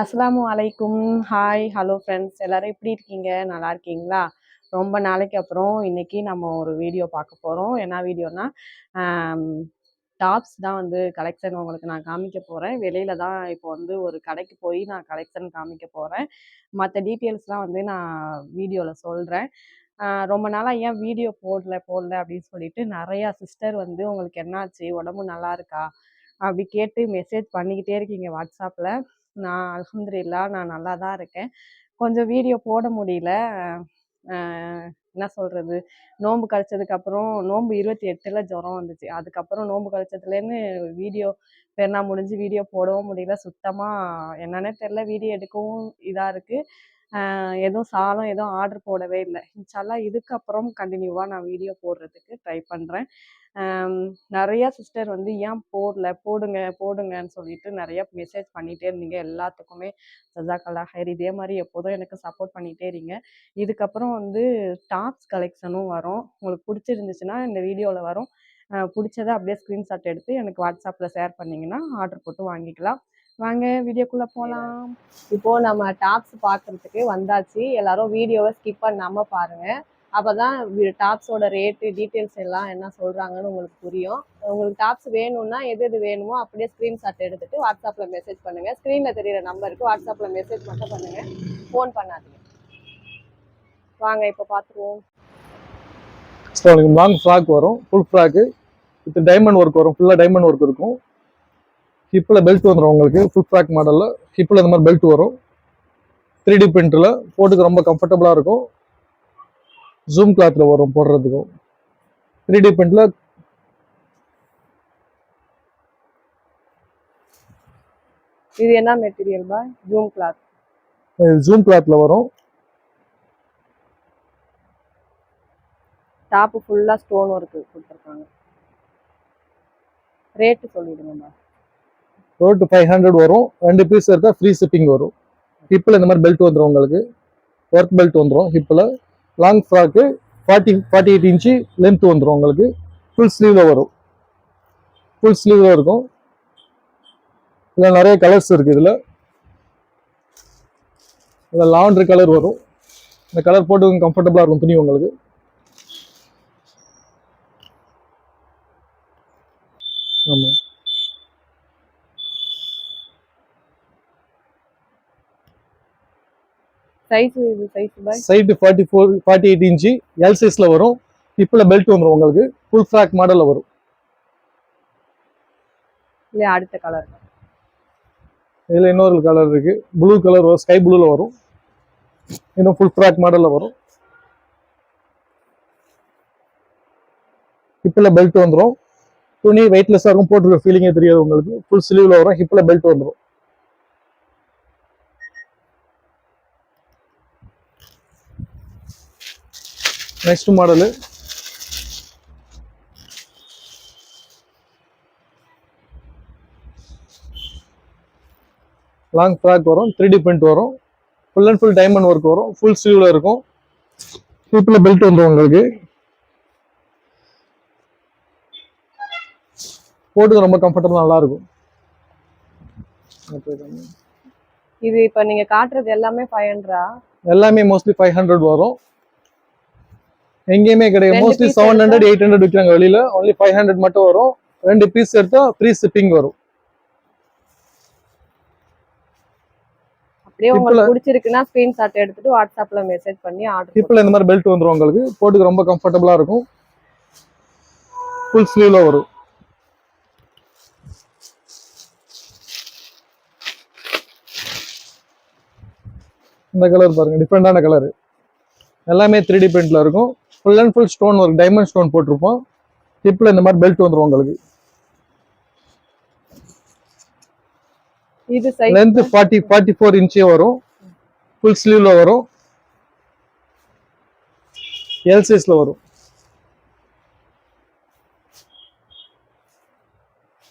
அஸ்ஸலாமு அலைக்கும். Hi hello friends எல்லாரும் எப்படி இருக்கீங்க? நல்லா இருக்கீங்களா? ரொம்ப நாளைக்கு அப்புறம் இன்னைக்கு நம்ம ஒரு வீடியோ பார்க்க போகிறோம் என்ன வீடியோனா டாப்ஸ் தான் வந்து கலெக்ஷன் உங்களுக்கு நான் காமிக்க போகிறேன் வெளியில தான் இப்போ வந்து ஒரு கடைக்கு போய் நான் கலெக்ஷன் காமிக்க போகிறேன் மற்ற டீட்டெயில்ஸ்லாம் வந்து நான் வீடியோவில் சொல்கிறேன் ரொம்ப நாளாக ஏன் வீடியோ போடல போடல அப்படின்னு சொல்லிட்டு நிறையா சிஸ்டர் வந்து உங்களுக்கு என்னாச்சு? உடம்பு நல்லா இருக்கா? அப்படி கேட்டு மெசேஜ் பண்ணிக்கிட்டே இருக்கீங்க வாட்ஸ்அப்பில் நான் அல்ஹம்துலில்லா நான் நல்லா தான் இருக்கேன். கொஞ்சம் வீடியோ போட முடியல. என்ன சொல்கிறது நோன்பு கழிச்சதுக்கப்புறம் நோன்பு இருபத்தி எட்டில் ஜுரம் வந்துச்சு. அதுக்கப்புறம் நோன்பு கழிச்சதுலேருந்து வீடியோ பெருனா முடிஞ்சு வீடியோ போடவும் முடியல. சுத்தமாக என்னன்னே தெரில வீடியோ எடுக்கவும் இதாக இருக்குது எதுவும் சாலம் எதுவும் ஆர்டர் போடவே இல்லை. இன்ஷால்லா இதுக்கப்புறம் கண்டினியூவாக நான் வீடியோ போடுறதுக்கு ட்ரை பண்ணுறேன் நிறைய சிஸ்டர் வந்து ஏன் போடல போடுங்க போடுங்கன்னு சொல்லிட்டு நிறைய மெசேஜ் பண்ணிகிட்டே இருந்தீங்க. எல்லாத்துக்குமே ஜசாக்கல்லா ஹைர் இதே மாதிரி எப்போதும் எனக்கு சப்போர்ட் பண்ணிகிட்டே இருங்க. இதுக்கப்புறம் வந்து டாப்ஸ் கலெக்ஷனும் வரும். உங்களுக்கு பிடிச்சிருந்துச்சுன்னா இந்த வீடியோவில் வரும். பிடிச்சதை அப்படியே ஸ்க்ரீன்ஷாட் எடுத்து எனக்கு வாட்ஸ்அப்பில் ஷேர் பண்ணிங்கன்னா ஆர்டர் போட்டு வாங்கிக்கலாம். வாங்க வீடியோக்குள்ளே போகலாம் இப்போது நம்ம டாப்ஸ் பார்க்குறதுக்கு வந்தாச்சு. எல்லாரும் வீடியோவை ஸ்கிப் பண்ணாமல் பாருங்கள் அப்போ தான் டாப்ஸோட ரேட்டு டீட்டெயில்ஸ் எல்லாம் என்ன சொல்கிறாங்கன்னு உங்களுக்கு புரியும். உங்களுக்கு டாப்ஸ் வேணும்னா எது எது வேணுமோ அப்படியே ஸ்க்ரீன்ஷாட் எடுத்துட்டு வாட்ஸ்அப்பில் மெசேஜ் பண்ணுங்கள் ஸ்க்ரீனில் தெரியிற நம்பருக்கு வாட்ஸ்அப்பில் மெசேஜ் மட்டும் பண்ணுங்கள் ஃபோன் பண்ணாதீங்க. வாங்க இப்போ பார்த்துருவோம் ஸோ உங்களுக்கு லாங் ஃப்ராக் வரும். Full frock with diamond work வரும். ஃபுல்லாக டைமண்ட் ஒர்க் இருக்கும். ஹிப்பில் பெல்ட் வந்துடும் உங்களுக்கு ஃபுல் ஃப்ராக் மாடலில் ஹிப்பில் இந்த மாதிரி பெல்ட் வரும். த்ரீ டி பிரிண்டில் போட்டுக்கு ரொம்ப கம்ஃபர்டபுளாக இருக்கும். ஜூம் கிளாத்தில் வரும் போடுறதுக்கும். த்ரீ டி பிரிண்டில் இது என்ன மெட்டீரியல் பா ஜூம் கிளாத் ஜூம் கிளாத்தில் வரும். டாப்பு ஃபுல்லாக ஸ்டோன் ஒர்க் கொடுத்துருக்காங்க. ரேட்டு சொல்லிடுங்கம்மா ரோட்டு ஃபைவ் ஹண்ட்ரட் வரும். ரெண்டு பீஸ் எடுத்தால் ஃப்ரீ ஷிப்பிங் வரும். ஹிப்பில் இந்த மாதிரி பெல்ட் வந்துடும் உங்களுக்கு. ஒர்க் பெல்ட் வந்துடும் ஹிப்பில் long frock forty forty eight inch length வந்துடும் உங்களுக்கு. ஃபுல் ஸ்லீவில் வரும். ஃபுல் ஸ்லீவில் இருக்கும். இதில் நிறைய கலர்ஸ் இருக்குது இதில். இதில் லாண்ட்ரி கலர் வரும். இந்த கலர் போட்டு கம்ஃபர்டபுளாக இருக்கும் துணி உங்களுக்கு ஆமாம் சைஸ் இது size by side forty four forty eight inch L சைஸில் வரும். ஹிப்பில் பெல்ட் வந்துடும் உங்களுக்கு. ஃபுல் ஃப்ராக் மாடலில் வரும். இல்லையா அடுத்த கலர் இதில் இன்னொரு கலர் இருக்கு. ப்ளூ கலர் வரும். ஸ்கை ப்ளூவில் வரும். இன்னும் ஃபுல் ஃப்ராக் மாடலில் வரும். ஹிப்பில் பெல்ட் வந்துடும் துணி வெயிட்லெஸ்ஸாக இருக்கும். போட்டுருக்க ஃபீலிங்கே தெரியாது உங்களுக்கு. ஃபுல் ஸ்லீவில் வரும். ஹிப்பில் பெல்ட் வந்துடும் நெக்ஸ்ட் மாடலு லாங் ஃப்ராக் வரும் த்ரீ டி பிரிண்ட் வரும். Full and full diamond work வரும். ஃபுல் ஸ்லீவில் இருக்கும். ஹிப்பில் பெல்ட் வந்துடும் உங்களுக்கு. போட்டுக்க ரொம்ப கம்ஃபர்டபுளாக நல்லா இருக்கும் இது இப்போ நீங்க காட்டுறது எல்லாமே ஃபைவ் ஹண்ட்ரா எல்லாமே மோஸ்ட்லி ஃபைவ் ஹண்ட்ரட் வரும். எங்கேயுமே கிடையாது. Mostly seven hundred? Eight hundred விற்கிறாங்க வெளியில. ஒன்லி ஃபைவ் ஹண்ட்ரட் மட்டும் வரும். ரெண்டு பீஸ் எடுத்தா ஃப்ரீ ஷிப்பிங் வரும். அப்படியே உங்களுக்கு பிடிச்சிருக்குன்னா ஸ்கிரீன்ஷாட் எடுத்துட்டு வாட்ஸ்அப்ல மெசேஜ் பண்ணி ஆர்டர் இந்த மாதிரி பெல்ட் வந்துடும் உங்களுக்கு. போட்டுக்க ரொம்ப கம்ஃபர்டபுளாக இருக்கும். ஃபுல் ஸ்லீவ்ல வரும். இந்த கலர் பாருங்க. டிஃப்ரெண்டான கலர் எல்லாமே த்ரீ டி பிரிண்ட்ல இருக்கும். Full and full stone work diamond stone போட்டிருப்போம். ஹிப்பில் இந்த மாதிரி பெல்ட் வந்துடும் உங்களுக்கு. இது லென்த் ஃபார்ட்டி ஃபார்ட்டி ஃபோர் இன்ச்சே வரும். ஃபுல் ஸ்லீவ்ல வரும். எல் சைஸ்ல வரும்.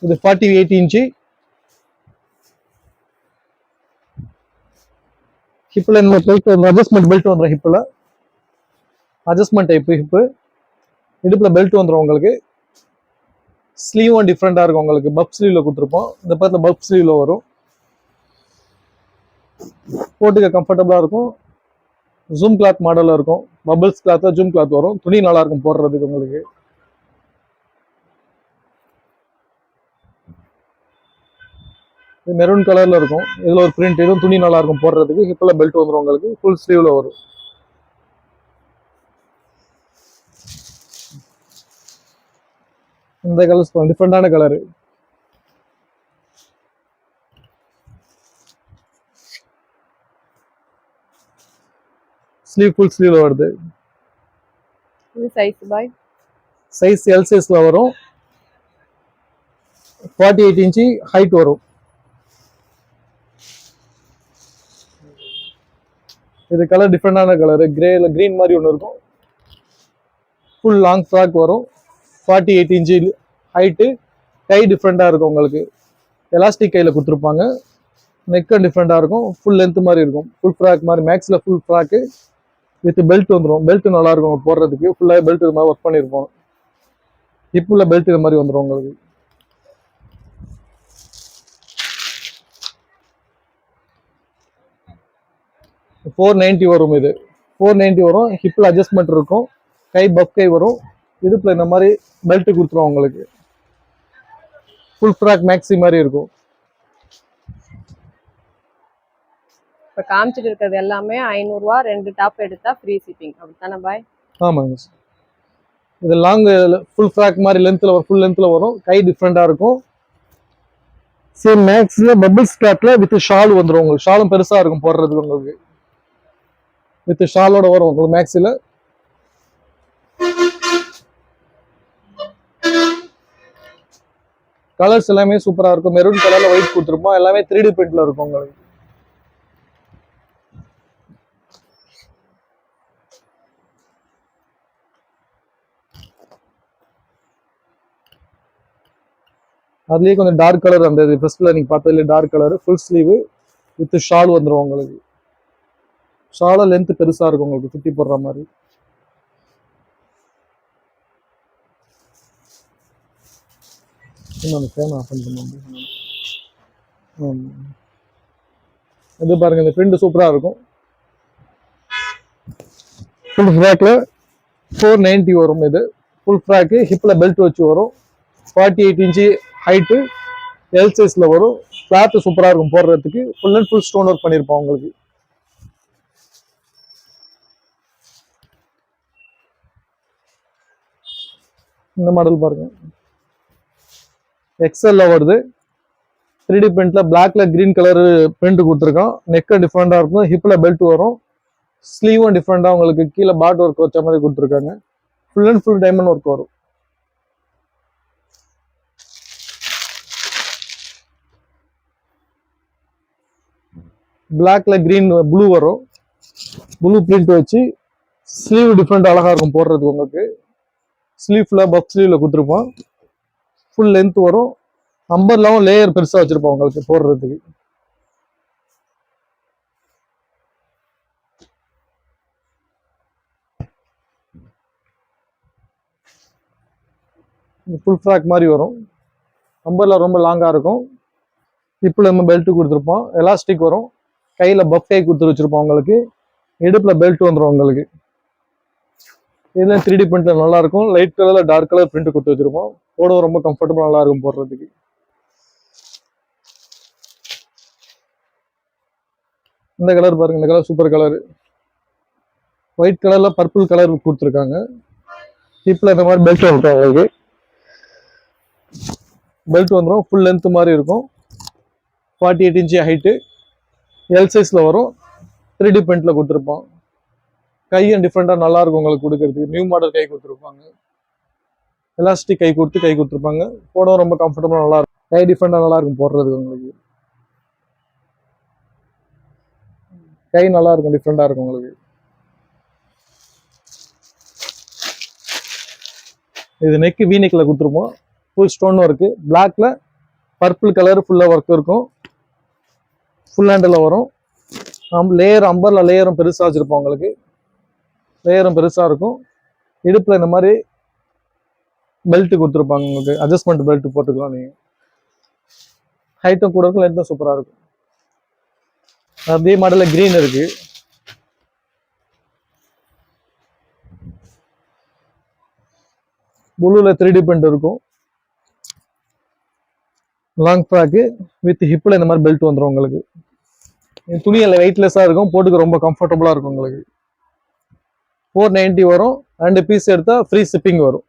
இது ஃபார்ட்டி எயிட் இன்ச்சு ஹிப்பில் இந்த பெல்ட் அட்ஜஸ்ட்மெண்ட் பெல்ட் வந்துடும் ஹிப்பில் அட்ஜஸ்ட்மெண்ட் டைப் ஹிப்பு இடுப்பில் பெல்ட் வந்துடும் உங்களுக்கு. ஸ்லீவும் டிஃப்ரெண்ட்டாக இருக்கும் உங்களுக்கு. பப் ஸ்லீவில் கொடுத்துருப்போம். இந்த பக்கத்தில் பப் ஸ்லீவில் வரும். போட்டுக்க கம்ஃபர்டபுளாக இருக்கும். ஜூம் கிளாத் மாடலில் இருக்கும். பபிள்ஸ் கிளாத்ல ஜூம் கிளாத் வரும். துணி நல்லா இருக்கும் போடுறதுக்கு உங்களுக்கு. மெரூன் கலரில் இருக்கும். இதில் ஒரு பிரிண்ட் இதுவும் துணி நல்லா இருக்கும் போடுறதுக்கு. ஹிப்பில் பெல்ட் வந்துடும் உங்களுக்கு. ஃபுல் ஸ்லீவில் வரும். இந்த கலர்ஸ் டிஃப்ரெண்டான கலர் ஸ்லீவ் ஃபுல் ஸ்லீவ்ல வருது. சைஸ் பாய் சைஸ் எல் சைஸ்ல வரும். ஃபார்ட்டி எயிட் இன்ச்சு ஹைட் வரும். இது கலர் டிஃப்ரெண்டான கலர் கிரேல கிரீன் மாதிரி ஒன்று இருக்கும். ஃபுல் லாங் ஃப்ராக் வரும். ஃபார்ட்டி எயிட் இன்ச்சு ஹைட்டு கை டிஃப்ரெண்ட்டாக இருக்கும் உங்களுக்கு. எலாஸ்டிக் கையில் கொடுத்துருப்பாங்க. நெக்கும் டிஃப்ரெண்ட்டாக இருக்கும். ஃபுல் லென்த் மாதிரி இருக்கும். ஃபுல் ஃப்ராக் மாதிரி மேக்ஸில் ஃபுல் ஃப்ராக்கு வித் பெல்ட் வந்துடும் பெல்ட் நல்லாயிருக்கும் போடுறதுக்கு. ஃபுல்லாக பெல்ட் இது மாதிரி ஒர்க் பண்ணியிருப்போம் ஹிப்பில் பெல்ட் இது மாதிரி வந்துடும் உங்களுக்கு. ஃபோர் நைன்ட்டி வரும் இது. ஃபோர் நைன்ட்டி வரும். ஹிப்பில் அட்ஜஸ்ட்மெண்ட் இருக்கும். கை பஃப் கை வரும். இடுப்பில் இந்த மாதிரி பெல்ட் கொடுத்துரும் உங்களுக்கு ஃபுல் ஃப்ராக் மேக்ஸி மாதிரி இருக்கும். இப்போ காமிச்சிட்டு இருக்கிறது எல்லாமே ஐநூறுரூவா ரெண்டு டாப் எடுத்தா ஃப்ரீ ஷிப்பிங் அப்படித்தானே பாய்? ஆமாங்க சார் இது லாங் ஃபுல் ஃப்ராக் மாதிரி லென்த்தில் வரும் ஃபுல் லென்த்தில் வரும். கை டிஃப்ரெண்ட்டாக இருக்கும். சேம் மேக்ஸில் பபிள்ஸ் கிளாத்தில் வித் ஷால் வந்துடும் உங்களுக்கு. ஷாலும் பெருசாக இருக்கும் போடுறதுக்கு உங்களுக்கு. வித் ஷாலோட வரும் உங்களுக்கு மேக்ஸில் கலர்ஸ் எல்லாமே சூப்பராக இருக்கும். மெரூன் கலரில் ஒயிட் கொடுத்துருப்போம். எல்லாமே த்ரீ டி பிரிண்டில் இருக்கும் உங்களுக்கு. அதுலயே கொஞ்சம் டார்க் கலர் அந்த ஃபர்ஸ்ட்ல நீங்க பார்த்ததுல dark colour full sleeve with shawl வந்துரும் உங்களுக்கு. ஷால லென்த் பெருசா இருக்கும் உங்களுக்கு. சுத்தி போடுற மாதிரி. இன்னொன்று ஃபேன் ஆஃப் பண்ணி இது பாருங்க இந்த பிரிண்ட் சூப்பராக இருக்கும். ஃபுல் ஃப்ராக்கில் ஃபோர் நைன்ட்டி வரும் இது. ஃபுல் ஃப்ராக்கு ஹிப்பில் பெல்ட் வச்சு வரும். Forty eight inch height L சைஸில் வரும். கிளாத்து சூப்பராக இருக்கும் போடுறதுக்கு. Full and full stone work பண்ணியிருப்போம் உங்களுக்கு. இந்த மாடல் பாருங்கள் எக்ஸல்ல வருது. த்ரீ டி பிரிண்ட்ல பிளாக்ல கிரீன் கலர் பிரிண்ட் கொடுத்துருக்கோம் நெக்கு டிஃப்ரெண்டாக இருக்கும். ஹிப்பில் பெல்ட் வரும். ஸ்லீவும் டிஃப்ரெண்டாக உங்களுக்கு கீழே பாட் ஒர்க் வச்ச மாதிரி கொடுத்துருக்காங்க. Full and full diamond work வரும். பிளாக்ல கிரீன் ப்ளூ வரும். ப்ளூ பிரிண்ட் வச்சு ஸ்லீவ் டிஃப்ரெண்ட் அழகா இருக்கும் போடுறதுக்கு உங்களுக்கு. ஸ்லீவ்ல பஃப் ஸ்லீவ்ல கொடுத்துருப்போம் ஃபுல் லென்த் வரும். அம்பர்லாவும் லேயர் பெருசாக வச்சுருப்போம் உங்களுக்கு போடுறதுக்கு. ஃபுல் ஃப்ராக் மாதிரி வரும். அம்பர்லா ரொம்ப லாங்காக இருக்கும். ஹிப்பில் நம்ம பெல்ட்டு கொடுத்துருப்போம். எலாஸ்டிக் வரும். கையில் பஃப் கொடுத்து வச்சுருப்போம் உங்களுக்கு. இடுப்பில் பெல்ட் வந்துடும் உங்களுக்கு. இதில் த்ரீ டி பிரிண்ட் நல்லா இருக்கும் லைட் கலரில் டார்க் கலர் பிரிண்ட் கொடுத்து வச்சிருப்போம். போட ரொம்ப கம்ஃபர்டபுள் நல்லா இருக்கும் போடுறதுக்கு. இந்த கலர் பாருங்க இந்த கலர் சூப்பர் கலர் ஒயிட் கலர்ல பர்பிள் கலர் கொடுத்துருக்காங்க. ஹிப்ல இந்த மாதிரி பெல்ட் வந்துடும் உங்களுக்கு. பெல்ட் வந்துடும் ஃபுல் லென்த் மாதிரி இருக்கும். Forty eight inch height L சைஸில் வரும். த்ரீ டி பிரிண்ட்ல கொடுத்துருப்போம். கையும் டிஃப்ரெண்ட்டாக நல்லா இருக்கும் உங்களுக்கு கொடுக்கறதுக்கு. நியூ மாடல் கை கொடுத்துருப்பாங்க. எலாஸ்டிக் கை கொடுத்து கை கொடுத்துருப்பாங்க. போடவும் ரொம்ப கம்ஃபர்டபுளாக நல்லா இருக்கும். கை டிஃப்ரெண்டாக நல்லா இருக்கும் போடுறதுக்கு உங்களுக்கு. கை நல்லா இருக்கும் டிஃப்ரெண்டாக இருக்கும் உங்களுக்கு. இது நெக்கு வீனிக்கில் கொடுத்துருப்போம். ஃபுல் ஸ்டோன் ஒர்க்கு பிளாக்ல பர்பிள் கலர் ஃபுல்லாக ஒர்க் இருக்கும். ஃபுல் ஹேண்டில் வரும். லேயர் அம்பரில் லேயரும் பெருசாக வச்சுருப்போம் உங்களுக்கு. லேயரும் பெருசாக இருக்கும். இடுப்பில் இந்த மாதிரி பெல்ட் கொடுத்துருப்பாங்க உங்களுக்கு. அட்ஜஸ்ட்மெண்ட் பெல்ட் போட்டுக்கலாம் நீங்கள் ஹைட்டும் கூட இருக்கும் லென்த்தும் சூப்பராக இருக்கும். அதே மாடலில் க்ரீன் இருக்கு. ப்ளூவில் த்ரீ டி பிரிண்ட் இருக்கும். லாங் ஃப்ராக்கு வித் ஹிப்பில் இந்த மாதிரி பெல்ட் வந்துடும் உங்களுக்கு. துணியில் துணி வெயிட்லெஸ்ஸாக இருக்கும் போட்டுக்க ரொம்ப கம்ஃபர்டபுளாக இருக்கும் உங்களுக்கு. ஃபோர் நைன்ட்டி வரும். ரெண்டு பீஸ் எடுத்தால் ஃப்ரீ ஷிப்பிங் வரும்.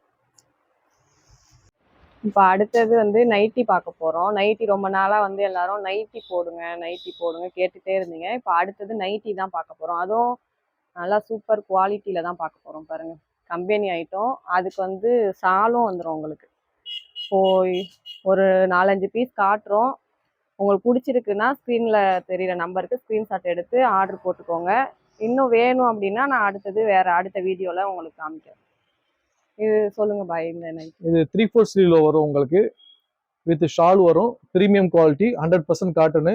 இப்போ அடுத்தது வந்து நைட்டி பார்க்க போகிறோம் நைட்டி ரொம்ப நாளாக வந்து எல்லாரும் நைட்டி போடுங்க நைட்டி போடுங்க கேட்டுகிட்டே இருந்தீங்க. இப்போ அடுத்தது நைட்டி தான் பார்க்க போகிறோம் அதுவும் நல்லா சூப்பர் குவாலிட்டியில தான் பார்க்க போகிறோம் பாருங்கள் கம்பெனி ஐட்டம் அதுக்கு வந்து சாலும் வந்துடும் உங்களுக்கு. போய் ஒரு நாலஞ்சு பீஸ் காட்டுறோம். உங்களுக்கு பிடிச்சிருக்குன்னா ஸ்க்ரீனில் தெரியிற நம்பருக்கு ஸ்க்ரீன்ஷாட் எடுத்து ஆர்டர் போட்டுக்கோங்க. இன்னும் வேணும் அப்படின்னா நான் அடுத்தது வேற அடுத்த வீடியோவில் உங்களுக்கு காமிக்கிறேன். இது சொல்லுங்க பாய் இந்த இது த்ரீ ஃபோர் ஸ்லீவில் வரும் உங்களுக்கு. வித் ஷால் வரும். Premium quality hundred percent cotton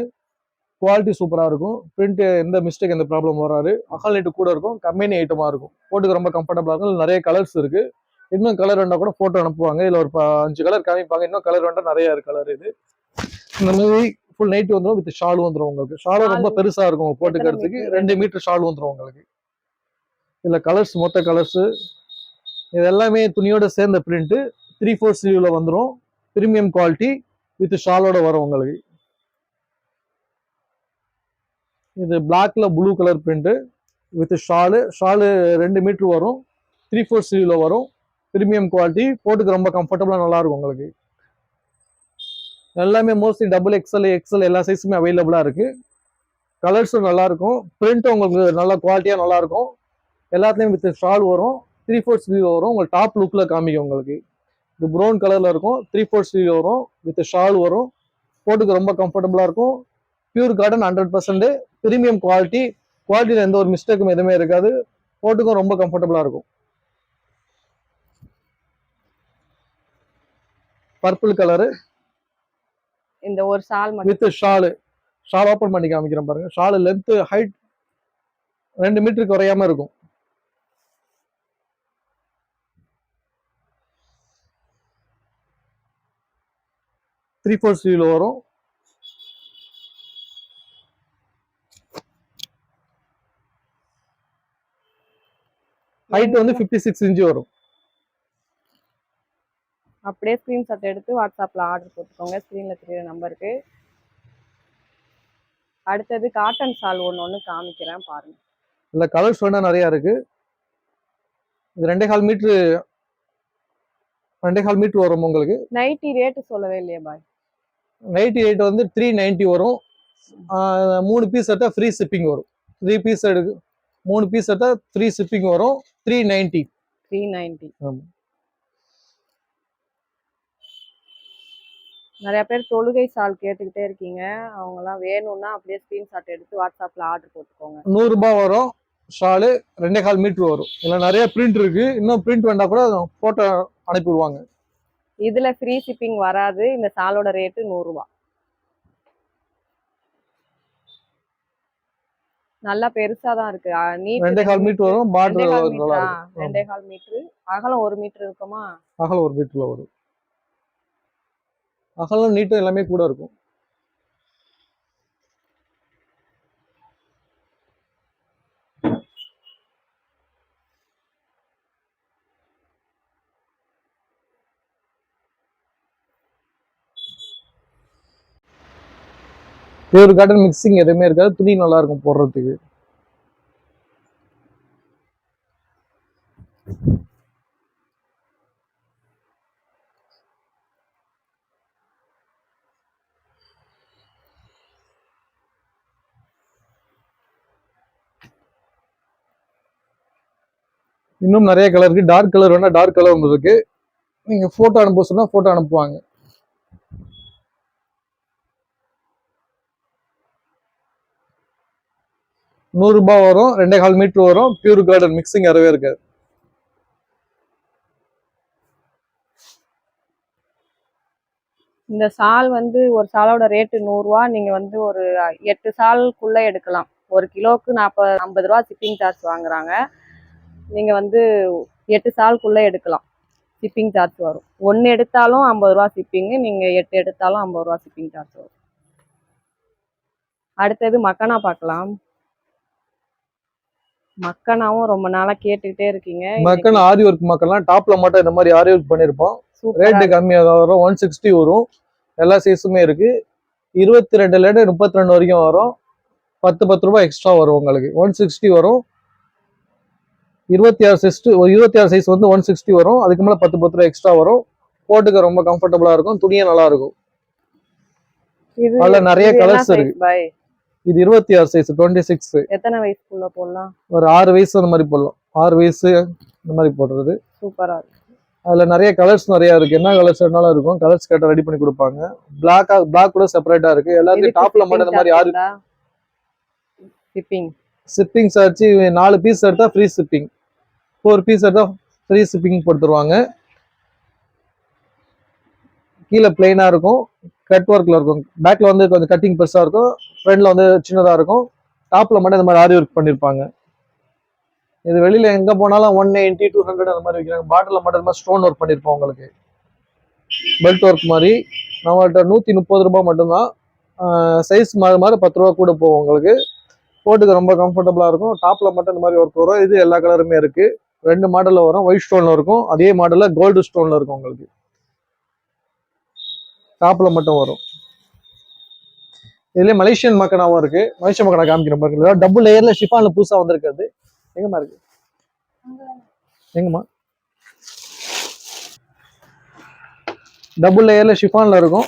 quality சூப்பராக இருக்கும். பிரிண்ட் எந்த மிஸ்டேக் எந்த ப்ராப்ளம் வராது. அகல் நைட்டு கூட இருக்கும். கம்பெனி ஐட்டமாக இருக்கும். போட்டுக்கு ரொம்ப கம்ஃபர்டபுளாக இருக்கும். நிறைய கலர்ஸ் இருக்குது இன்னும் கலர் வேண்டாம் கூட ஃபோட்டோ அனுப்புவாங்க. இதில் ஒரு அஞ்சு கலர் காமிப்பாங்க. இன்னும் கலர் வேண்டாம் நிறைய கலர் இது. இந்த மாதிரி ஃபுல் நைட் வந்துடும் வித் ஷால் வந்துடும் உங்களுக்கு. ஷாலும் ரொம்ப பெருசாக இருக்கும் போட்டுக்கிறதுக்கு? ரெண்டு மீட்டர் ஷால் வந்துடும் உங்களுக்கு. இதில் கலர்ஸ் மொத்த கலர்ஸு இது எல்லாமே துணியோட சேர்ந்த பிரிண்ட் த்ரீ ஃபோர் ஸ்லீவில் வந்துடும் ப்ரீமியம் குவாலிட்டி வித் ஷாலோட வரும் உங்களுக்கு. இது பிளாக்ல blue colour print with shawl shawl ரெண்டு மீட்டர் வரும். த்ரீ ஃபோர் ஸ்லீவில் வரும். ப்ரீமியம் குவாலிட்டி போட்டுக்கு ரொம்ப கம்ஃபர்டபுளாக நல்லா இருக்கும் உங்களுக்கு. எல்லாமே மோஸ்ட்லி டபுள் எக்ஸ்எல் எக்ஸ்எல் எல்லா சைஸுமே அவைலபிளாக இருக்குது கலர்ஸும் நல்லாயிருக்கும் பிரிண்ட்டும் உங்களுக்கு நல்லா குவாலிட்டியாக நல்லாயிருக்கும் எல்லாத்துலேயும் வித் ஷால் வரும். த்ரீ ஃபோர் ஸ்லீவ் வரும். உங்களுக்கு டாப் லுக்கில் காமிக்கும் உங்களுக்கு. இது ப்ரௌன் கலரில் இருக்கும். த்ரீ ஃபோர் ஸ்லீவ் வரும். வித் ஷால் வரும். போட்டுக்கு ரொம்ப கம்ஃபர்டபுளாக இருக்கும். Pure cotton hundred percent premium quality குவாலிட்டியில் எந்த ஒரு மிஸ்டேக்கும் எதுவுமே இருக்காது. போட்டுக்கும் ரொம்ப கம்ஃபர்டபுளாக இருக்கும். பர்பிள் கலரு இந்த ஒரு ஷால் வித்து வித் ஷாலு ஷால் ஓப்பன் பண்ணி காமிக்கிறேன் பாருங்க. ஷாலு லென்த் ஹைட் ரெண்டு மீட்டர் குறையாம இருக்கும். த்ரீ ஃபோர் ஸ்லீவ்ல வரும். ஹைட் வந்து ஃபிஃப்டி சிக்ஸ் இன்ச்சு வரும். அப்படியே ஸ்க்ரீன்ஷாட் எடுத்து வாட்ஸ்அப்பில் ஆர்டர் போட்டுக்கோங்க. ஸ்க்ரீனில் தெரியுற நம்பருக்கு அடுத்தது காட்டன் சால் ஒன்று ஒன்று காமிக்கிறேன் பாருங்க. இல்லை கலர்ஸ் வேணா நிறையா இருக்கு. இது ரெண்டே கால் மீட்ரு ரெண்டே கால் மீட்ரு வரும் உங்களுக்கு. நைட்டி ரேட்டு சொல்லவே இல்லையே பாய். நைன்டி எயிட் வந்து த்ரீ நைன்ட்டி வரும். மூணு பீஸ் எடுத்தால் ஃப்ரீ ஷிப்பிங் வரும். த்ரீ பீஸ் எடுக்கு மூணு பீஸ் எடுத்தால் ஃப்ரீ ஷிப்பிங் வரும். த்ரீ நைன்ட்டி த்ரீ நைன்ட்டி ஆமாம் நிறைய பேர் தொழுகை சால் கேட்டுக்கிட்டே இருக்கீங்க. அவங்கலாம் வேணும்னா அப்படியே ஸ்க்ரீன்ஷாட் எடுத்து வாட்ஸ்அப்பில் ஆர்டர் போட்டுக்கோங்க. நூறுரூபா வரும். ஷாலு ரெண்டே கால் மீட்ரு வரும். இதில் நிறைய பிரிண்ட் இருக்கு. இன்னும் பிரிண்ட் வேண்டாம் கூட ஃபோட்டோ அனுப்பி விடுவாங்க. இதில் ஃப்ரீ ஷிப்பிங் வராது. இந்த சாலோட ரேட்டு நூறுரூவா நல்லா பெருசா தான் இருக்கு. நீட் ரெண்டே கால் மீட்டர் வரும். பார்டர் மீட்டரா ரெண்டே கால் மீட்ரு அகலம் ஒரு மீட்டர் இருக்குமா? அகலம் ஒரு மீட்டரில் வரும். அகலம் நீட்டும் எல்லாமே கூட இருக்கும். பியூர் காட்டன் மிக்சிங் எதுவுமே இருக்காது. துணி நல்லா இருக்கும் போடுறதுக்கு. இன்னும் நிறைய கலர் இருக்குது டார்க் கலர் வேணால் டார்க் கலர் ஒன்று இருக்குது நீங்கள் ஃபோட்டோ அனுப்ப சொன்னால் ஃபோட்டோ அனுப்புவாங்க. நூறுரூபா வரும். ரெண்டே கால் மீட்ரு வரும். பியூர் கார்டன் மிக்சிங் அறவே இருக்காது. இந்த சால் வந்து ஒரு சாலோட ரேட்டு நூறுரூவா நீங்கள் வந்து ஒரு எட்டு சால்குள்ளே எடுக்கலாம். ஒரு கிலோவுக்கு நாற்பது ஐம்பது ரூபா ஷிப்பிங் சார்ஜ் வாங்குறாங்க. நீங்கள் வந்து எட்டு சால்குள்ளே எடுக்கலாம். ஷிப்பிங் சார்ஜ் வரும். ஒன்று எடுத்தாலும் ஐம்பது ரூபா ஷிப்பிங்கு நீங்கள் எட்டு எடுத்தாலும் ஐம்பது ரூபா ஷிப்பிங் சார்ஜ் வரும். அடுத்தது மக்கனா பார்க்கலாம். மக்கனாவும் ரொம்ப நாளா கேட்டுக்கிட்டே இருக்கீங்க. மக்கள் ஆரி ஒர்க் மக்கள்லாம் டாப்ல மட்டும் இந்த மாதிரி ஆரி ஒர்க் பண்ணியிருப்போம் ரேட்டு கம்மியாக தான் வரும். ஒன் சிக்ஸ்டி வரும். எல்லா சைஸுமே இருக்கு. இருபத்தி ரெண்டுல இருந்து முப்பத்தி ரெண்டு வரைக்கும் வரும். பத்து பத்து ரூபாய் எக்ஸ்ட்ரா வரும் உங்களுக்கு. ஒன் சிக்ஸ்டி வரும். இருபத்தி ஆறு சைஸ் இருபத்தி ஆறு சைஸ் வந்து ஒன் சிக்ஸ்டி வரும். அதுக்கு மேலே பத்து பத்து ரூபா எக்ஸ்ட்ரா வரும். போட்டுக்க ரொம்ப கம்ஃபர்டபுளா இருக்கும். துணியே நல்லா இருக்கும். அதுல நிறைய size? இருக்கு. இது இருபத்தி ஆறு சைஸ் டுவெண்ட்டி சிக்ஸ் எத்தனை வயசுக்குள்ள போடலாம்? ஒரு ஆறு வயசு அந்த மாதிரி போடலாம். ஆறு வயசு இந்த மாதிரி போடுறது. சூப்பரா இருக்கு. அதுல நிறைய கலர்ஸ் நிறைய இருக்கு. என்ன கலர்ஸ் வேணாலும் இருக்கும். கலர்ஸ் கேட்டா ரெடி பண்ணி கொடுப்பாங்க. பிளாக் பிளாக் கூட செப்பரேட்டா இருக்கு. எல்லாத்தையும் டாப்ல மட்டும் இந்த மாதிரி ஆறு ஷிப்பிங் ஷிப்பிங் சார்ஜ் நாலு பீஸ் எடுத்தா ஃப்ரீ ஷிப்பிங் ஃபோர் பீஸ் எடுத்தால் ஃப்ரீ ஷிப்பிங் கொடுத்துருவாங்க. கீழே பிளெயினா இருக்கும். கட் ஒர்க்கில் இருக்கும். பேக்கில் வந்து கொஞ்சம் கட்டிங் பெருசாக இருக்கும். ஃப்ரண்டில் வந்து சின்னதாக இருக்கும். டாப்பில் மட்டும் இந்த மாதிரி ஆரி ஒர்க் பண்ணியிருப்பாங்க இது வெளியில் எங்கே போனாலும் ஒன் எயிட்டி டூ ஹண்ட்ரட் அந்த மாதிரி விற்கிறாங்க பாட்டிலில் மட்டும் இந்த மாதிரி ஸ்டோன் ஒர்க் பண்ணிருப்போம் உங்களுக்கு. பெல்ட் ஒர்க் மாதிரி. நம்மள்கிட்ட நூற்றி முப்பது ரூபா மட்டும்தான். சைஸ் மாறு மாறு பத்து ரூபா கூட போகும் உங்களுக்கு. போட்டுக்கு ரொம்ப கம்ஃபர்டபுளாக இருக்கும். டாப்பில் மட்டும் இந்த மாதிரி ஒர்க் வரும். இது எல்லா கலருமே இருக்குது ரெண்டு மாடலில் வரும். ஒயிட் ஸ்டோனில் இருக்கும். அதே மாடலில் கோல்டு ஸ்டோனில் இருக்கும் உங்களுக்கு. டாப்பில் மட்டும் வரும். இதுலேயே மலேசியன் மக்கனாவும் இருக்குது மலேசியன் மக்கனா காமிக்கிற பாருங்க டபுள் லேயரில் ஷிஃபானில் புதுசாக வந்திருக்கிறது எங்கம்மா இருக்கு? எங்கம்மா? டபுள் லேயரில் ஷிஃபானில் இருக்கும்.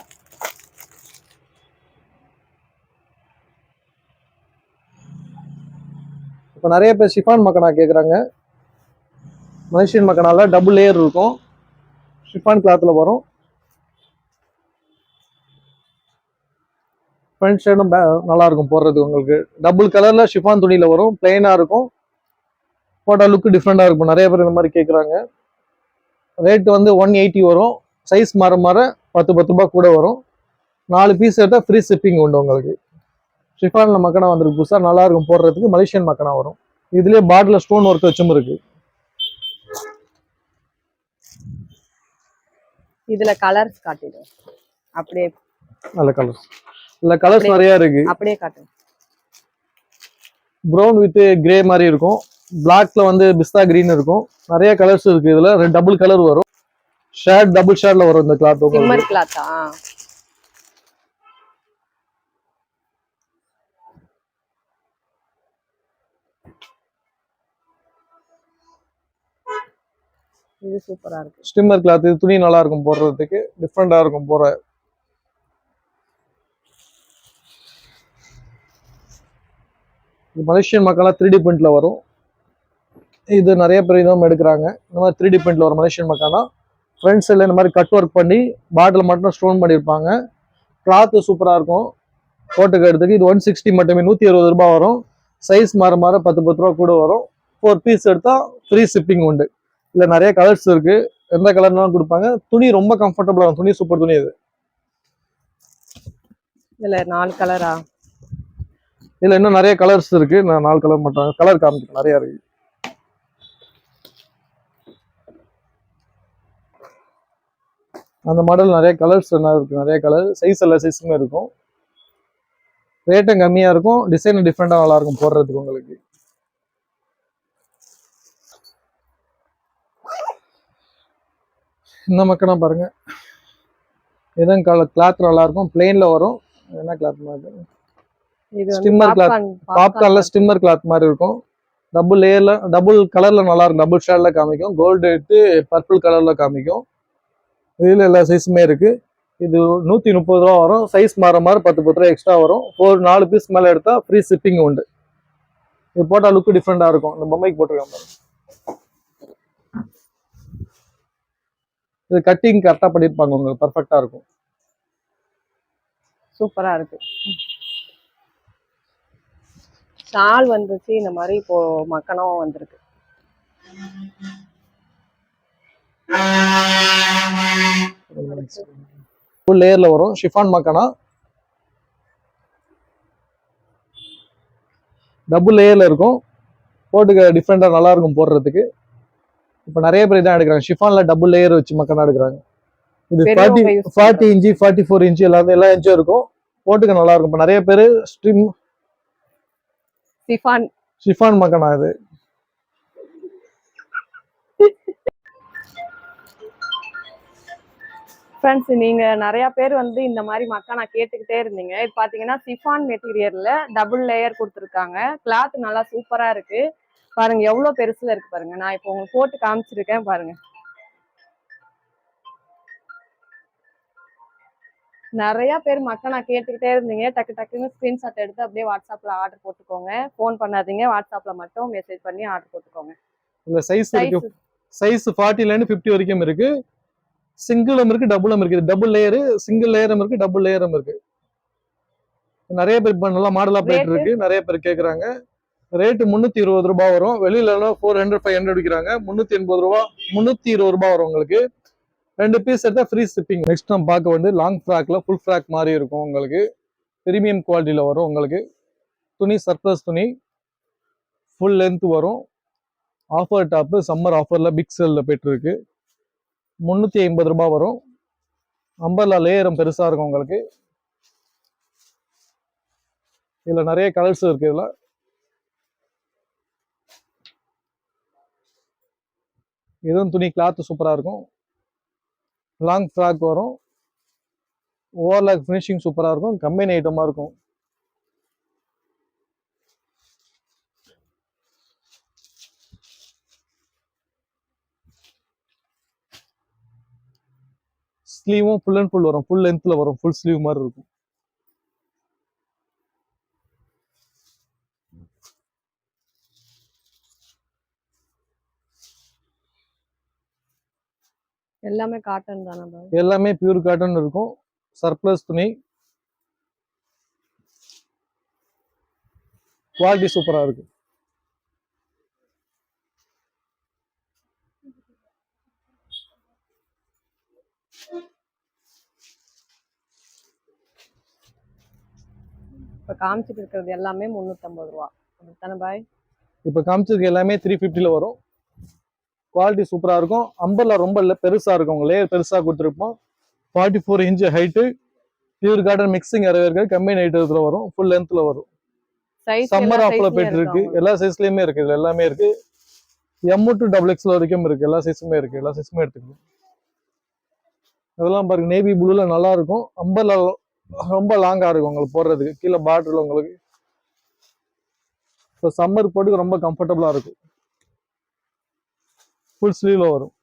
இப்போ நிறைய பேர் ஷிஃபான் மக்கனா கேட்குறாங்க மலேசியன் மக்கனால டபுள் லேயர் இருக்கும். ஷிஃபான் கிளாத்தில் வரும். ஃப்ரண்ட் சைடும் நல்லாயிருக்கும் போடுறதுக்கு உங்களுக்கு. டபுள் கலரில் ஷிஃபான் துணியில் வரும். பிளெயினாக இருக்கும். போட்டால் லுக்கு டிஃப்ரெண்ட்டாக இருக்கும். நிறைய பேர் இந்த மாதிரி கேட்குறாங்க ரேட்டு வந்து ஒன் எயிட்டி வரும். சைஸ் மாற மாற பத்து பத்து ரூபா கூட வரும். நாலு பீஸ் எடுத்தால் ஃப்ரீ ஷிப்பிங் உண்டு உங்களுக்கு. ஷிஃபானில் மக்கனா வந்திருக்கு புதுசாக நல்லாயிருக்கும் போடுறதுக்கு மலேசியன் மக்கனா வரும். இதுலேயே பாட்டில் ஸ்டோன் ஒர்க் வச்சும் இருக்குது இதுல கலர்ஸ் காட்டிடு. அப்படியே நல்ல கலர்ஸ் இல்ல கலர்ஸ் நிறைய இருக்கு. அப்படியே காட்டு. ப்ரௌன் வித் கிரே மாதிரி இருக்கும். பிளாக்ல வந்து பிஸ்தா கிரீன் இருக்கும். நிறைய கலர்ஸ் இருக்கு. இதுல டபுள் கலர் வரும். ஷேட் டபுள் ஷேட்ல வரும் இந்த கிளாத் சிம்மர் கிளாத்தா இது சூப்பரா இருக்கு. ஸ்டிம்மர் கிளாத் இது துணி நல்லா இருக்கும் போடுறதுக்கு டிஃப்ரெண்டா இருக்கும் போற. மலேசியன் மக்கள்லாம் த்ரீ டி பிரிண்ட்ல வரும். இது நிறைய பேர் இதுவும் எடுக்கிறாங்க. இந்த மாதிரி த்ரீ டி பிரிண்ட்ல வரும் மலேசியன் மக்கள்னா ஃப்ரண்ட் சைடில் இந்த மாதிரி கட் ஒர்க் பண்ணி பாட்டில் மட்டும் ஸ்டோன் பண்ணியிருப்பாங்க. கிளாத்து சூப்பராக இருக்கும். போட்டுக்க எடுத்துக்கு இது ஒன் சிக்ஸ்டி மட்டுமே நூற்றி அறுபது ரூபாய் வரும். சைஸ் மாற மாற பத்து பத்து ரூபா கூட வரும். ஃபோர் பீஸ் எடுத்தால் ஃப்ரீ ஷிப்பிங் உண்டு. இல்லை நிறைய கலர்ஸ் இருக்கு. எந்த கலர்னாலும் கொடுப்பாங்க. துணி ரொம்ப கம்ஃபர்டபுளாக இருக்கும். துணி சூப்பர் துணி இது. இதுல நாலு கலரா இதில் இன்னும் நிறைய கலர்ஸ் இருக்கு. நான் நாலு கலர் மட்டும் கலர் காமிக்கிறேன். நிறைய இருக்கு. அந்த மாடல் நிறைய கலர்ஸ் என்ன இருக்கு? நிறைய கலர் சைஸ் எல்லா சைஸுமே இருக்கும். ரேட்டும் கம்மியா இருக்கும். டிசைன் டிஃப்ரெண்டா நல்லா இருக்கும் போடுறதுக்கு உங்களுக்கு. இந்த மக்கனா பாருங்க. இதுவும் கலர் கிளாத் நல்லா இருக்கும் பிளெயின்ல வரும். என்ன கிளாத் மாதிரி cloth. பாப்கார்ன் பாப்கார்ன்ல ஸ்டிம்மர் கிளாத் மாதிரி இருக்கும். டபுள் லேயர்ல டபுள் கலர்ல நல்லா இருக்கும் டபுள் ஷேட்ல காமிக்கும். கோல்டு எடுத்து பர்பிள் கலர்ல காமிக்கும். இதுல எல்லா சைஸுமே இருக்கு. இது நூத்தி முப்பது ரூபா வரும். சைஸ் மாற மாதிரி பத்து பத்து ரூபா எக்ஸ்ட்ரா வரும். ஒரு நாலு பீஸ் மேல எடுத்தா ஃப்ரீ ஷிப்பிங் உண்டு. இது போட்டா லுக் டிஃப்ரெண்டா இருக்கும். இந்த பொம்மைக்கு போட்டிருக்காங்க இது கட்டிங் கரெக்டா பண்ணிருப்பாங்க உங்களுக்கு பர்ஃபெக்டா இருக்கும். சூப்பரா இருக்கு. ஷால் வந்துச்சு இந்த மாதிரி இப்போ மக்கனும் வந்திருக்கு. ஃபுல் லேயர்ல வரும். ஷிஃபான் மக்கானா? டபுள் லேயர்ல இருக்கும். போட்டுக்க டிஃப்ரெண்டா நல்லா இருக்கும் போடுறதுக்கு. இப்போ நிறைய பேர் இதான் எடுக்கிறாங்க. ஷிஃபான்ல டபுள் லேயர் வச்சு மக்கனா எடுக்கிறாங்க. இது forty forty inch forty four inch எல்லாமே எல்லா இன்ச்சும் இருக்கும். போட்டுக்க நல்லா இருக்கும். இப்போ நிறைய பேர் ஸ்ட்ரிம் சிஃபான் ஷிஃபான் மக்கானா இது. ஃப்ரெண்ட்ஸ் நீங்க நிறைய பேர் வந்து இந்த மாதிரி மக்கா நான் கேட்டுக்கிட்டே இருந்தீங்க. இது பாத்தீங்கன்னா சிஃபான் மெட்டீரியல்ல டபுள் லேயர் கொடுத்துருக்காங்க. கிளாத் நல்லா சூப்பரா இருக்கு. பாருங்க எவ்வளவு பெருசுல இருக்கு பாருங்க. நான் இப்போ உங்களுக்கு போட்டு காமிச்சிருக்கேன் பாருங்க. நிறைய பேர் மக்கள் நான் கேட்டுக்கிட்டே இருந்தீங்க. டக்கு டக்குன்னு ஸ்கிரீன்ஷாட் எடுத்து அப்படியே வாட்ஸ்அப்ல ஆர்டர் போட்டுக்கோங்க. ஃபோன் பண்ணாதீங்க. வாட்ஸ்அப்ல மட்டும் மெசேஜ் பண்ணி ஆர்டர் போட்டுக்கோங்க. இந்த சைஸ் இருக்கு. சைஸ் ஃபார்ட்டில இருந்து ஃபிஃப்டி வரைக்கும் இருக்கு. சிங்கிளும் இருக்கு டபுளும் இருக்கு. டபுள் லேயரு சிங்கிள் லேயரும் இருக்கு டபுள் லேயரும் இருக்கு. நிறைய பேர் இப்போ நல்லா மாடலா போயிட்டு Rate? இருக்கு. நிறைய பேர் கேக்குறாங்க. ரேட்டு முந்நூற்றி இருபது ரூபா வரும். வெளியில எல்லாம் ஃபோர் ஹண்ட்ரட் ஃபைவ் ஹண்ட்ரட் விற்கிறாங்க முந்நூற்றி எண்பது ரூபா முந்நூற்றி இருபது ரூபா வரும் உங்களுக்கு. ரெண்டு பீஸ் எடுத்தால் ஃப்ரீ ஷிப்பிங் நெக்ஸ்ட் நம்ம பார்க்க வந்து லாங் ஃப்ராக்கில் ஃபுல் ஃப்ராக் மாதிரி இருக்கும் உங்களுக்கு. பிரீமியம் குவாலிட்டியில் வரும் உங்களுக்கு. துணி சர்ப்ளஸ் துணி. ஃபுல் லென்த் வரும். ஆஃபர் டாப்பு சம்மர் ஆஃபரில் பிக் செல்லில் போயிட்டுருக்கு. முந்நூற்றி ஐம்பது ரூபா வரும். அம்பர்லா லேயரம் பெருசாக இருக்கும் உங்களுக்கு. இதில் நிறைய கலர்ஸ் இருக்குது இதில். இதுவும் துணி கிளாத்து சூப்பராக இருக்கும். லாங் ஃப்ராக் வரும். ஓவர்லாக் ஃபினிஷிங் சூப்பராக இருக்கும். கம்பெனி ஐட்டமாக இருக்கும். ஸ்லீவும் ஃபுல் அண்ட் ஃபுல் வரும். ஃபுல் லென்த்தில் வரும். ஃபுல் ஸ்லீவ் மாதிரி இருக்கும். எல்லாமே காட்டன் தானே எல்லாமே பியூர் காட்டன் இருக்கும். சர்ப்ளஸ் துணி. குவாலிட்டி சூப்பராக இருக்கு. இப்ப காமிச்சிட்டு இருக்கிறது எல்லாமே முந்நூத்தம்பது ரூபா. அப்படித்தானே பாய் இப்போ காமிச்சிருக்க எல்லாமே த்ரீ ஃபிஃப்டியில் வரும். குவாலிட்டி சூப்பராக இருக்கும். அம்பர்லா ரொம்ப இல்லை பெருசாக இருக்கும். உங்க லேயர் பெருசாக கொடுத்துருப்போம். Forty four inch height pure cotton mixing இருக்கு கம்பெனி ஐட்டத்தில் வரும். ஃபுல் லென்த்தில் வரும். சம்மர் ஆஃப்ல போயிட்டு இருக்கு. எல்லா சைஸ்லயுமே இருக்கு. இதுல எல்லாமே இருக்கு. எம் டு டபுள் எக்ஸ்ல வரைக்கும் இருக்கு. எல்லா சைஸுமே இருக்கு. எல்லா சைஸுமே எடுத்துக்கலாம். அதெல்லாம் பாருங்க. நேவி ப்ளூல நல்லா இருக்கும். அம்பர்ல ரொம்ப லாங்கா இருக்கும் உங்களுக்கு போடுறதுக்கு. கீழே பார்டர்ல உங்களுக்கு. இப்போ சம்மர் போட்டுக்கு ரொம்ப கம்ஃபர்டபுளா இருக்கும். ஃபுல் ஸ்லீவ்ல வரும்.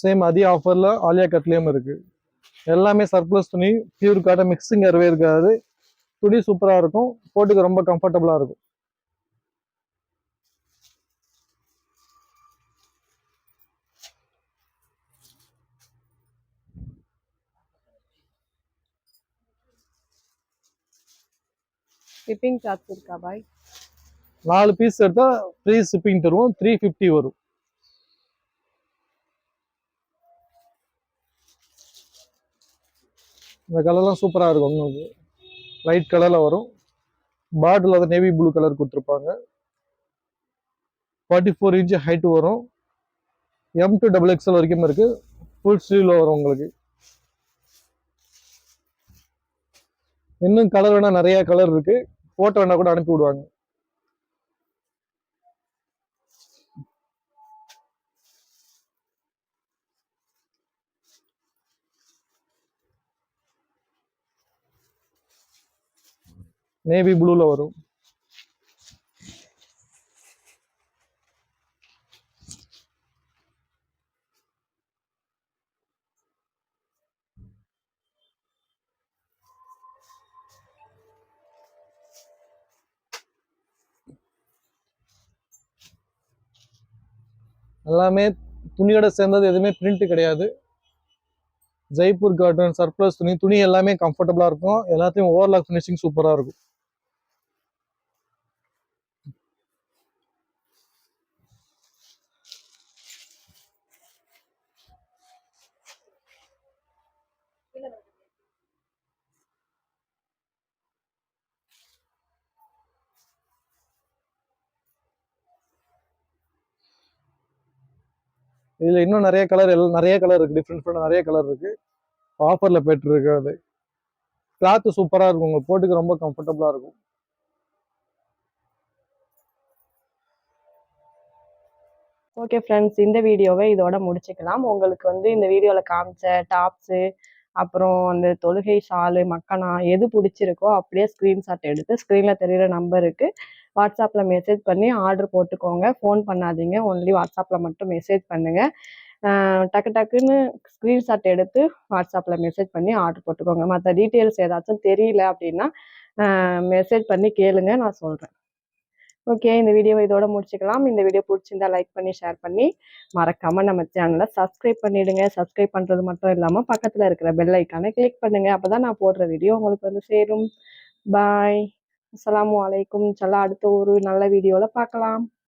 சேம் அதே ஆஃபர்ல ஆலியா கட்லயும் இருக்கு. எல்லாமே சர்ப்ளஸ் துணி பியூர் காட்டன் மிக்சிங் அறவே இருக்காது. துணி சூப்பராக இருக்கும். போட்டுக்கு ரொம்ப கம்ஃபர்டபுளாக இருக்கும். ஷிப்பிங் சார்ஜ் இருக்கா பாய்? நாலு பீஸ் எடுத்தா ஃப்ரீ ஷிப்பிங் தருவோம். த்ரீ ஃபிஃப்டி வரும். இந்த கலர்லாம் சூப்பராக இருக்கும் உங்களுக்கு. லைட் கலரில் வரும். பார்டரில் அதை நேவி ப்ளூ கலர் கொடுத்துருப்பாங்க. ஃபார்ட்டி ஃபோர் இன்ச் ஹைட்டு வரும் எம் டு டபுள் எக்ஸ்எல் வரைக்கும் இருக்குது ஃபுல் ஸ்லீவில் வரும் உங்களுக்கு. இன்னும் கலர் வேணால் நிறைய கலர் இருக்குது போட்டோ வேணா கூட அனுப்பி விடுவாங்க. நேவி ப்ளூவில் வரும். எல்லாமே துணியோட சேர்ந்தது எதுவுமே பிரிண்ட் கிடையாது. ஜெய்ப்பூர் காட்டன் சர்ப்ளஸ் துணி துணி எல்லாமே கம்ஃபர்டபுளாக இருக்கும். எல்லாத்தையும் ஓவர்லாக் ஃபினிஷிங் சூப்பரா இருக்கும். இதில் இன்னும் நிறைய கலர் எல்லாம் நிறைய கலர் இருக்குது டிஃப்ரெண்ட் டிஃப்ரெண்ட் நிறைய கலர் இருக்குது ஆஃபரில் போயிட்டுருக்கு அது கிளாத்து சூப்பராக இருக்கும். உங்கள் போட்டுக்கு ரொம்ப கம்ஃபர்டபுளாக இருக்கும். ஓகே ஃப்ரெண்ட்ஸ் இந்த வீடியோவை இதோட முடிச்சுக்கலாம். உங்களுக்கு வந்து இந்த வீடியோவில் காமிச்ச டாப்ஸு அப்புறம் அந்த தொழுகை ஷாலு மக்கனா எது பிடிச்சிருக்கோ அப்படியே ஸ்க்ரீன்ஷாட் எடுத்து ஸ்க்ரீனில் தெரியிற நம்பருக்கு வாட்ஸ்அப்பில் மெசேஜ் பண்ணி ஆர்டர் போட்டுக்கோங்க. ஃபோன் பண்ணாதீங்க. ஒன்லி வாட்ஸ்அப்பில் மட்டும் மெசேஜ் பண்ணுங்கள் டக்கு டக்குன்னு ஸ்க்ரீன்ஷாட் எடுத்து வாட்ஸ்அப்பில் மெசேஜ் பண்ணி ஆர்டர் போட்டுக்கோங்க. மற்ற டீட்டெயில்ஸ் ஏதாச்சும் தெரியல அப்படின்னா மெசேஜ் பண்ணி கேளுங்க. நான் சொல்கிறேன் ஓகே இந்த வீடியோவை இதோட முடிச்சுக்கலாம். இந்த வீடியோ பிடிச்சிருந்தா லைக் பண்ணி ஷேர் பண்ணி மறக்காம நம்ம சேனலை சப்ஸ்கிரைப் பண்ணிடுங்க. சப்ஸ்கிரைப் பண்றது மட்டும் இல்லாம பக்கத்துல இருக்கிற பெல் ஐக்கானை கிளிக் பண்ணுங்க. அப்பதான் நான் போடுற வீடியோ உங்களுக்கு வந்து சேரும். பாய் அஸ்ஸலாமு அலைக்கும். சல்லா அடுத்த ஒரு நல்ல வீடியோவில் பார்க்கலாம்.